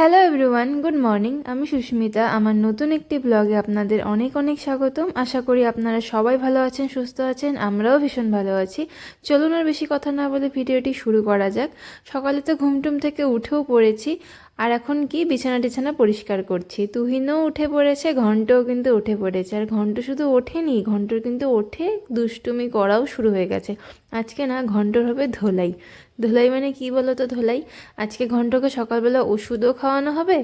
Hello everyone, good morning. আমি সুস্মিতা। আমার নতুন একটি ব্লগে আপনাদের অনেক অনেক স্বাগতম। আশা করি আপনারা সবাই ভালো আছেন, সুস্থ আছেন, আমরাও ভীষণ ভালো আছি। চলুন আর বেশি কথা না বলে ভিডিওটি শুরু করা যাক। সকালে তো ঘুমটুম থেকে উঠেও পড়েছি, আর এখন কি বিছানা টিছানা পরিষ্কার করছি। তুহিনও উঠে পড়েছে, ঘন্টও কিন্তু উঠে পড়েছে। আর ঘন্ট শুধু ওঠেনি, ঘন্টর কিন্তু ওঠে দুষ্টুমি করাও শুরু হয়ে গেছে। আজকে না, ঘন্টর হবে ধোলাই। ধোলাই মানে কি বলো তো ধোলাই? আজকে ঘন্টকে সকালবেলা ওষুধও খাওয়ানো হবে,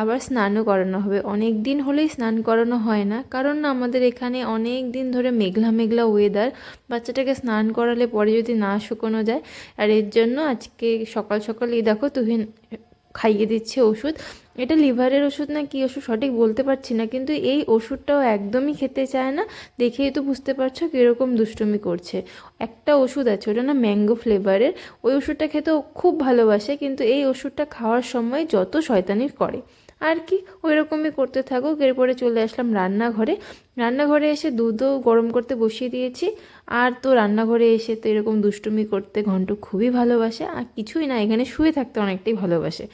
আবার স্নানও করানো হবে। অনেক দিন হলেই স্নান করানো হয় না। কারণ না, আমাদের এখানে অনেক দিন ধরে মেঘলা মেঘলা ওয়েদার বাচ্চাটাকে স্নান করালে পরে যদি না শুকোনো যায়, আর এর জন্য আজকে সকাল সকাল এই দেখো তুহিন খাইয়ে দিচ্ছে ওষুধ। এটা লিভারের ওষুধ না কি ওষুধ সঠিক বলতে পারছি না, কিন্তু এই ওষুধটাও একদমই খেতে চায় না। দেখেই তো বুঝতে পারছ কীরকম দুষ্টুমি করছে। একটা ওষুধ আছে, ওটা না ম্যাঙ্গো ফ্লেভারের। ওই ওষুধটা খেতেও খুব ভালোবাসে, কিন্তু এই ওষুধটা খাওয়ার সময় যত শয়তানির করে। আর কি ওই রকমই করতে থাকুক। এরপরে চলে আসলাম রান্নাঘরে। রান্নাঘরে এসে দুধও গরম করতে বসিয়ে দিয়েছি। আর তো রান্নাঘরে এসে তো এরকম দুষ্টুমি করতে ঘন্ট খুবই ভালোবাসে। আর কিছুই না, এখানে শুয়ে থাকতে অনেকটাই ভালোবাসে।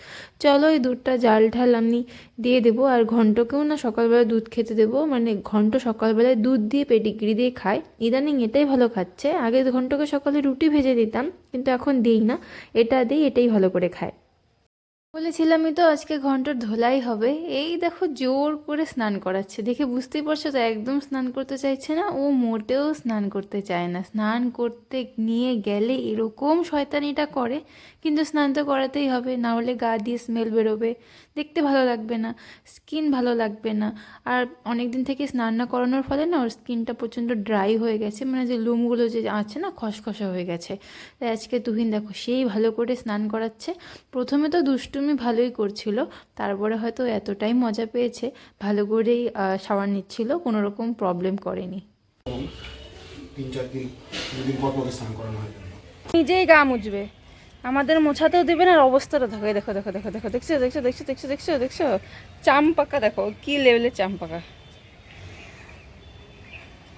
চলো এই দুধটা জাল ঢাল আমি দিয়ে দেবো। আর ঘন্টকেও না সকালবেলা দুধ খেতে দেবো। মানে ঘন্ট সকালবেলায় দুধ দিয়ে পেডিগ্রি দিয়ে খায়। ইদানিং এটাই ভালো খাচ্ছে। আগে ঘন্টকে সকালে রুটি ভেজে দিতাম, কিন্তু এখন দিই না। এটা দিই, এটাই ভালো করে খায়। বলেছিলামই তো আজকে ঘণ্টার ধোলাই হবে। এই দেখো জোর করে স্নান করাচ্ছে। দেখে বুঝতেই পারছ তো একদম স্নান করতে চাইছে না, ও মোটেও স্নান করতে চায় না। স্নান করতে নিয়ে গেলে এরকম শয়তানিটা করে, কিন্তু স্নান তো করাতেই হবে, না হলে গা দিয়ে স্মেল বেরোবে। দেখতে ভালো লাগবে না স্কিন ভালো লাগবে না। আর অনেক দিন থেকে স্নান না করানোর ফলে না ওর স্কিনটা প্রচণ্ড ড্রাই হয়ে গেছে মানে যে লুমগুলো যে আছে না খসখসা হয়ে গেছে। তাই আজকে তুহিন দেখো সেই ভালো করে স্নান করাচ্ছে। প্রথমে তো দুষ্টুমি ভালোই করছিল। তারপরে হয়তো এতটাই মজা পেয়েছে ভালো করেই সাবান নিচ্ছিল কোনো রকম প্রবলেম করেনি। তিন চার দিন দুদিন পর পর স্নান করানো হয়। নিজেই গা মুছবে আমাদের মোছাতেও দেবে না আর অবস্থাটা দেখো দেখো দেখো দেখো দেখো দেখছ দেখছ দেখছ দেখছ দেখছ দেখছ চাম পাকা দেখো কি লেভেলের চাম পাকা।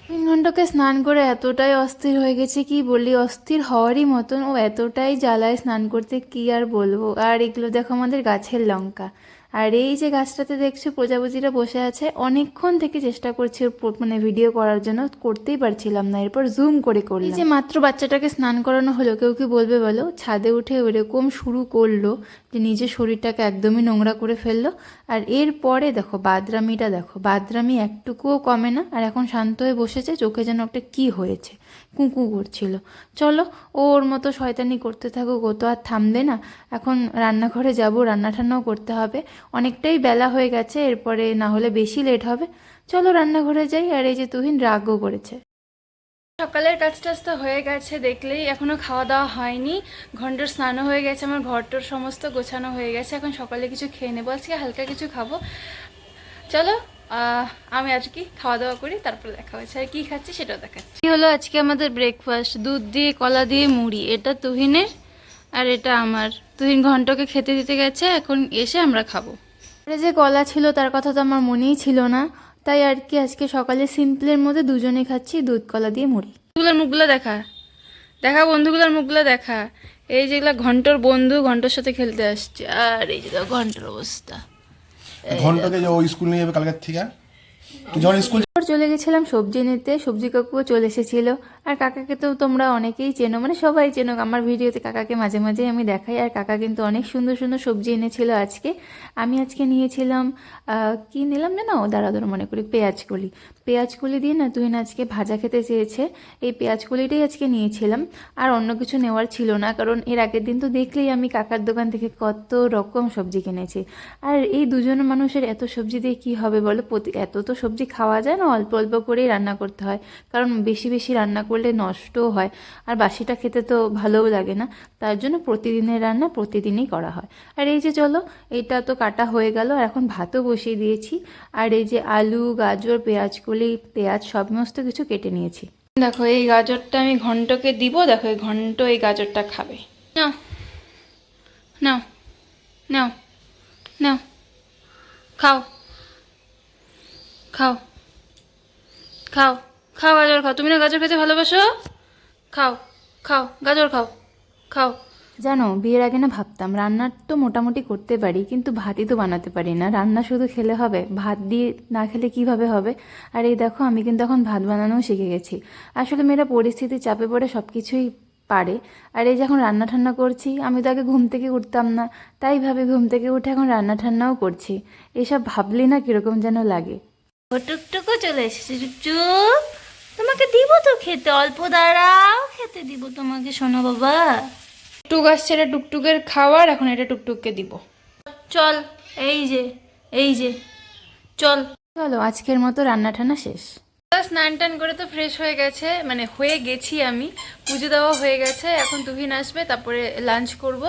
তিন ঘন্টাকে স্নান করে এতটাই অস্থির হয়ে গেছে কি বলি, অস্থির হওয়ারই মতন ও এতটাই জ্বালায় স্নান করতে কি আর বলব। আর এগুলো দেখো আমাদের গাছের লঙ্কা। আর এই যে গাছটাতে দেখছ প্রজাপতিরা বসে আছে। অনেকক্ষণ থেকে চেষ্টা করছি মানে ভিডিও করার জন্য। করতেই পারছিলাম না এরপর জুম করে করলাম। যে মাত্র বাচ্চাটাকে স্নান করানো হলো কেউ কি বলবে বলো? ছাদে উঠে ওরকম শুরু করল যে নিজের শরীরটাকে একদমই নোংরা করে ফেলল। আর এরপরে দেখো বাদরামিটা দেখো। বাদরামি একটুকুও কমে না আর এখন শান্ত হয়ে বসেছে চোখে যেন একটা কি হয়েছে। কুকু করছিল। চলো, ও ওর মতো শয়তানি করতে থাকুক, ও তো আর থামবে না। এখন রান্নাঘরে যাব রান্না ঠান্নাও করতে হবে। অনেকটাই বেলা হয়ে গেছে, এরপরে না হলে বেশি লেট হবে। চলো রান্নাঘরে যাই, আর এই যে তুহিন রাগও করেছে। সকালের কাজ টাজ তো হয়ে গেছে, দেখলেই এখনও খাওয়া দাওয়া হয়নি। ঘণ্টার স্নানও হয়ে গেছে, আমার ঘরটোর সমস্ত গোছানো হয়ে গেছে। এখন সকালে কিছু খেয়ে নেব, আজকে হালকা কিছু খাব। চলো আমি আর কি খাওয়া দাওয়া করি তারপর দেখা হয়েছে। আর কি খাচ্ছি সেটাও দেখাচ্ছি। কি হলো আজকে আমাদের ব্রেকফাস্ট দুধ দিয়ে কলা দিয়ে মুড়ি। এটা তুহিনের আর এটা আমার। তুহিন ঘন্টকে খেতে দিতে গেছে এখন এসে আমরা খাব। আরে যে কলা ছিল তার কথা তো আমার মনেই ছিল না। তাই আর কি আজকে সকালে সিম্পলের মধ্যে দুজনে খাচ্ছি দুধ কলা দিয়ে মুড়ি। বন্ধুগুলোর মুখগুলো দেখা। দেখা বন্ধুগুলোর মুখগুলো দেখা। এই যেগুলো ঘন্টর বন্ধু ঘন্টর সাথে খেলতে আসছে। আর এই যে দেখো ঘণ্টার অবস্থা। ঘন্টাকে যে ও স্কুল নিয়ে যাবে কালকের থেকে? যখন স্কুল চলে গেছিলাম সবজি নিতে। সবজি কাকুও চলে এসেছিল। আর কাকাকে তো তোমরা অনেকেই চেনো মানে সবাই চেনো। আমার ভিডিওতে কাকাকে মাঝে মাঝে আমি দেখাই। আর কাকা কিন্তু অনেক সুন্দর সুন্দর সবজি এনেছিল আজকে। আমি আজকে নিয়েছিলাম কি নিলাম জানো? দাঁড়া দাঁড়া মনে করি পেঁয়াজ কলি পেঁয়াজ কলি দিয়ে না তুই না আজকে ভাজা খেতে চেয়েছে। এই পেঁয়াজ কলিটাই আজকে নিয়েছিলাম। আর অন্য কিছু নেওয়ার ছিল না, কারণ এর আগের দিন তো দেখলেই আমি কাকার দোকান থেকে কত রকম সবজি কিনেছি। আর এই দুজন মানুষের এত সবজি দিয়ে কি হবে বলো? এত তো সবজি খাওয়া যায় না অল্প অল্প করেই রান্না করতে হয়। কারণ বেশি বেশি রান্না করলে নষ্টও হয়। আর বাসিটা খেতে তো ভালোও লাগে না। তার জন্য প্রতিদিনের রান্না প্রতিদিনই করা হয়। আর এই যে চলো, এটা তো কাটা হয়ে গেল। আর এখন ভাতও বসিয়ে দিয়েছি। আর এই যে আলু, গাজর, পেঁয়াজ, কলি, পেঁয়াজ সমস্ত কিছু কেটে নিয়েছি। দেখো, এই গাজরটা আমি ঘন্টকে দিব। দেখো, এই ঘন্ট এই গাজরটা খাবে। নাও। নাও। নাও। নাও। খাও। খাও। খাও খাও গাজর খাও। তুমি না গাজর খেতে ভালোবাসো? খাও খাও, গাজর খাও খাও। জানো, বিয়ের আগে না ভাবতাম, রান্নার তো মোটামুটি করতে পারি, কিন্তু ভাতই তো বানাতে পারি না। রান্না শুধু খেলে হবে, ভাত দিয়ে না খেলে কীভাবে হবে? আর এই দেখো, আমি কিন্তু এখন ভাত বানানোও শিখে গেছি। আসলে মেয়েরা পরিস্থিতি চাপে পড়ে সব কিছুই পারে। আর এই যখন রান্না ঠান্না করছি, আমি তো আগে ঘুম থেকে উঠতাম না, তাই ভাবে ঘুম থেকে উঠে এখন রান্না ঠান্নাও করছি। এসব ভাবলি না কীরকম যেন লাগে। ও টুকটুকু চলে এসেছে চুপচুপ। তোমাকে দিব তো খেতে অল্প দাঁড়াও খেতে দিব তোমাকে শোনো বাবা। টুক আসছে এটা টুকটুকের খাবার এখন এটা টুকটুককে দিব। চল এই যে এই যে চল। চলো আজকের মতো রান্না ঠান্না শেষ স্নান টান করে তো ফ্রেশ হয়ে গেছে মানে হয়ে গেছি আমি। পুজো দেওয়া হয়ে গেছে এখন তুহিন আসবে তারপরে লাঞ্চ করব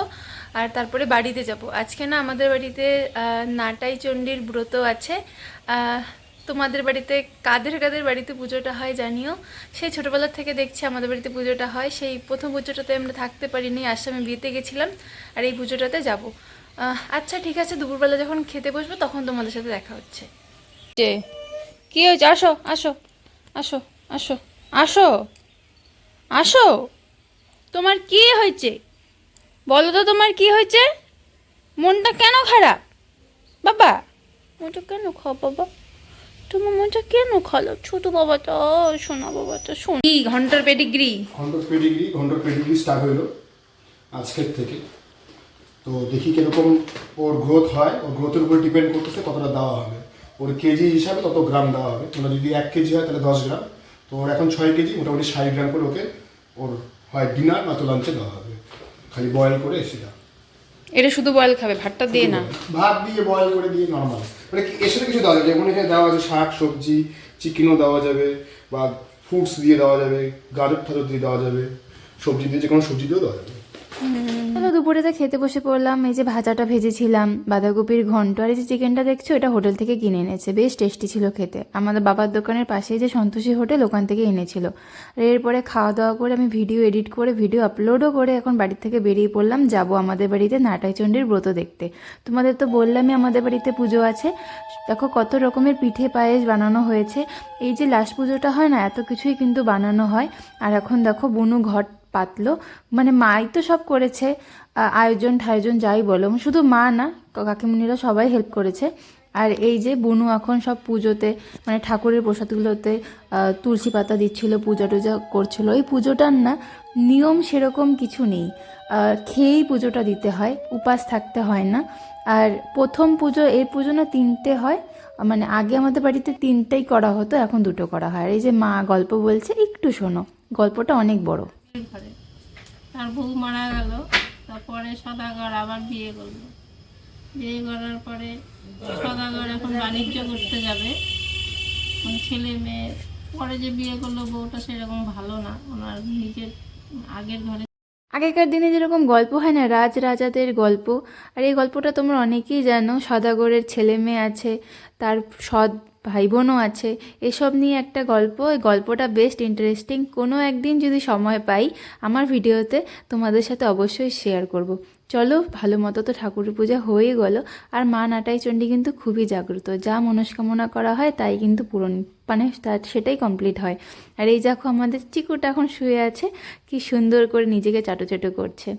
আর তারপরে বাড়িতে যাব। আজকে না আমাদের বাড়িতে আহ, নাটাই চণ্ডীর ব্রত আছে। আহ, তোমাদের বাড়িতে, কাদের কাদের বাড়িতে পুজোটা হয় জানিও? সেই ছোটোবেলার থেকে দেখছি আমাদের বাড়িতে পুজোটা হয়। সেই প্রথম পুজোটাতে আমরা থাকতে পারিনি, আসামে বিয়েতে গেছিলাম আর এই পুজোটাতে যাব। আচ্ছা ঠিক আছে, দুপুরবেলা যখন খেতে বসবো তখন তোমাদের সাথে দেখা হচ্ছে। যে কি হয়েছে? আসো আসো আসো আসো আসো আসো। তোমার কি হয়েছে? বলো তো তোমার কি হয়েছে? মনটা কেন খারাপ? বাবা মনটা কেন খাও বাবা? তোমার মনটা কেন খালো ছোট বাবাটা সোনা বাবাটা শোন। কি ঘণ্টার পেডিগ্রি? ঘন্টর পেডিগ্রি ঘন্টর পেডিগ্রি স্টার্ট হইল আজকের থেকে। তো দেখি কীরকম ওর গ্রোথ হয়। ওর গ্রোথের উপর ডিপেন্ড করতেছে কতটা দেওয়া হবে। ওর কেজি হিসাবে তত গ্রাম দেওয়া হবে। মানে যদি এক কেজি হয় তাহলে দশ গ্রাম তো ওর এখন ছয় কেজি মোটামুটি ষাট গ্রাম করে ওকে ওর হয় ডিনার নয়তো লাঞ্চে দেওয়া হবে। খালি বয়েল করে এসে যা। এটা শুধু বয়েল খাবে ভাতটা দিয়ে না? ভাত দিয়ে বয়েল করে দিয়ে নর্মাল মানে এর সাথে কিছু দেওয়া যাবে, যেমন এখানে দেওয়া আছে শাক, সবজি, চিকেনও দেওয়া যাবে, বা ফ্রুটস দিয়ে দেওয়া যাবে, গাজর ঠাজর দিয়ে দেওয়া যাবে, সবজি দিয়ে যে কোনো সবজি দিয়েও দেওয়া যাবে। চলো দুপুরেতে খেতে বসে পড়লাম, এই যে ভাজাটা ভেজেছিলাম, বাঁধাকপির ঘন্ট আর এই যে চিকেনটা দেখছ, এটা হোটেল থেকে কিনে এনেছে। বেশ টেস্টি ছিল খেতে। আমাদের বাবার দোকানের পাশেই যে সন্তোষী হোটেল, ওখান থেকে এনেছিল। আর এরপরে খাওয়া দাওয়া করে আমি ভিডিও এডিট করে, ভিডিও আপলোডও করে এখন বাড়ি থেকে বেরিয়ে পড়লাম। যাব আমাদের বাড়িতে নাটাইচণ্ডীর ব্রত দেখতে। তোমাদের তো বললামই আমাদের বাড়িতে পুজো আছে। দেখো কত রকমের পিঠে পায়েস বানানো হয়েছে। এই যে লাস্ট পুজোটা হয় না, এত কিছুই কিন্তু বানানো হয়। আর এখন দেখো বুনু ঘট পাতলো। মানে মাই তো সব করেছে আয়োজন ঠায়োজন যাই বলো। শুধু মা না কাকিমুনিরা সবাই হেল্প করেছে। আর এই যে বুনু এখন সব পুজোতে মানে ঠাকুরের প্রসাদগুলোতে তুলসী পাতা দিচ্ছিল, পূজা টুজা করছিল। এই পুজোটার না, নিয়ম সেরকম কিছু নেই। খেয়েই পুজোটা দিতে হয়, উপাস থাকতে হয় না। আর প্রথম পুজো এই পুজো না তিনটে হয়। মানে আগে আমাদের বাড়িতে তিনটেই করা হতো, এখন দুটো করা হয়। আর এই যে মা গল্প বলছে, একটু শোনো, গল্পটা অনেক বড়। ঘরে। তার বউ মারা গেল, তারপরে সদাগর আবার বিয়ে করল। বিয়ে করার পরে সদাগর এখন বাণিজ্য করতে যাবে। ছেলে মেয়ে, পরে যে বিয়ে করল বউটা সেরকম ভালো না। ওনার নিজের আগের ঘরে আগেকার দিনে যেরকম গল্প হয় না, রাজ রাজাদের গল্প, আর এই গল্পটা তোমরা অনেকেই জানো। সদাগরের ছেলে মেয়ে আছে, তার সৎ ভাই বোনও আছে, এসব নিয়ে একটা গল্প। এই গল্পটা বেস্ট ইন্টারেস্টিং কোনো একদিন যদি সময় পাই আমার ভিডিওতে, তোমাদের সাথে অবশ্যই শেয়ার করব। চলো, ভালো মতো তো ঠাকুর পূজা হয়ে গেল। আর মা নাটাই চণ্ডী কিন্তু খুবই জাগ্রত। যা মনস্কামনা করা হয়, তাই কিন্তু পূরণ মানে তার সেটাই কমপ্লিট হয়। আর এই দেখো, আমাদের চিকুটা এখন শুয়ে আছে। কি সুন্দর করে নিজেকে চাটো চাটো করছে।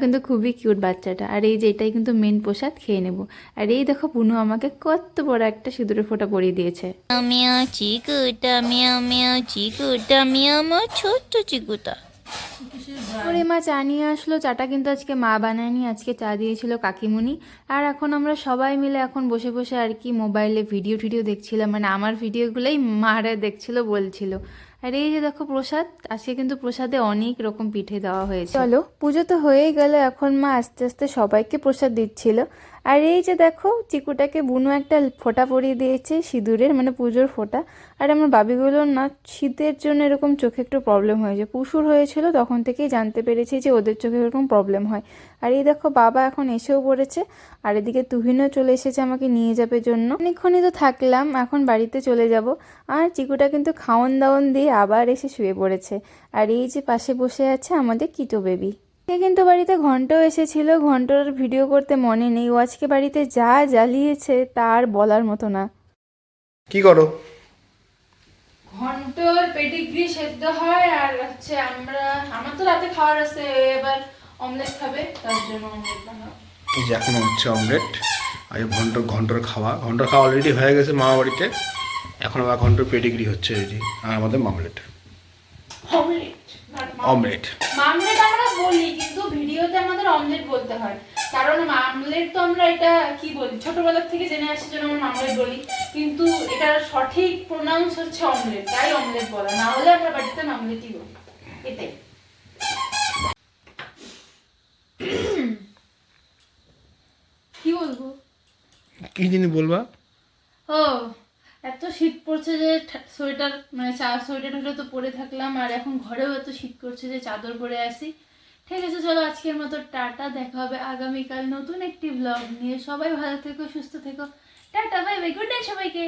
কিন্তু খুবই কিউট বাচ্চাটা। আর এই যে এটাই কিন্তু মেন প্রসাদ, খেয়ে নেব। আর এই দেখো, পুনু আমাকে কত বড় একটা সিঁদুরের ফোঁটা পরিয়ে দিয়েছে। মিয়া চিকুটা মিয়া মিয়া চিকুটা মিয়া আমার ছোট্ট চিকুটা। ওরে মা চা নিয়ে আসলো, চাটা কিন্তু আজকে মা বানায়নি, আজকে চা দিয়েছিল কাকিমুনি। আর এখন আমরা সবাই মিলে এখন বসে বসে আর কি মোবাইলে ভিডিও টিডিও দেখছিলাম মানে আমার ভিডিওগুলোই মারা দেখছিল, বলছিল। আর এই যে দেখো প্রসাদ, আজকে কিন্তু প্রসাদে অনেক রকম পিঠে দেওয়া হয়েছে। চলো, পুজো তো হয়েই গেল, এখন মা আস্তে আস্তে সবাইকে প্রসাদ দিচ্ছিল। আর এই যে দেখো, চিকুটাকে বুনু একটা ফোঁটা পরিয়ে দিয়েছে, সিঁদুরের মানে পুজোর ফোঁটা। আর আমার বাবিগুলোর না, শীতের জন্য এরকম চোখে একটু প্রবলেম হয়েছে পুষুর হয়েছিল, তখন থেকেই জানতে পেরেছি যে ওদের চোখে এরকম প্রবলেম হয়। আর এই দেখো, বাবা এখন এসেও পড়েছে। আর এদিকে তুহিনও চলে এসেছে আমাকে নিয়ে যাবে জন্য। অনেকক্ষণই তো থাকলাম, এখন বাড়িতে চলে যাব। আর চিকুটা কিন্তু খাওয়ন দাওয়ন দিয়ে আবার এসে শুয়ে পড়েছে। আর এই যে পাশে বসে আছে আমাদের কিটো বেবি। সে কিন্তু বাড়িতে ঘন্টও এসেছিল ঘণ্টার ভিডিও করতে মনে নেই। ও আজকে বাড়িতে যা জ্বালিয়েছে তার বলার মতো না। কি করো? ঘন্টর পেডিগ্রি সেদ্ধ হয় আর হচ্ছে আমরা আমার তো রাতে খাওয়ার আছে এবার অমলেট খাবে তার জন্য অমলেট বানাবো। এই যে এখন হচ্ছে অমলেট আর এই ঘন্ট ঘন্টর খাওয়া। ঘন্টর খাওয়া অলরেডি হয়ে গেছে মামা বাড়িতে। এখন আবার ঘন্টর পেডিগ্রি হচ্ছে রেডি আর আমাদের মামলেট। Omelette omelette মামলেট। আমরা বলি কিন্তু ভিডিওতে আমাদের অমলেট বলতে হয়। কারণ মামলেট তো আমরা এটা কি বলি? ছোটবেলা থেকে জেনে আসি জন্য আমরা মামলেট বলি। কিন্তু এটার সঠিক প্রোনাউন্স হচ্ছে অমলেট তাই অমলেট বলা। না হলে আমরা বাড়িতে মামলেটই বলি। এটাই। কি বলব? কি জিনিস বলবা? ও এত শীত পড়ছে যে সোয়েটার মানে চা সোয়েটার হলে তো পরে থাকলাম, আর এখন ঘরেও এত শীত করছে যে চাদর পরে আসি ঠিক আছে, চলো আজকের মতো টাটা, দেখা হবে আগামীকাল নতুন একটি ব্লগ নিয়ে। সবাই ভালো থেকো, সুস্থ থেকো। Tata bye bye good night সবাইকে।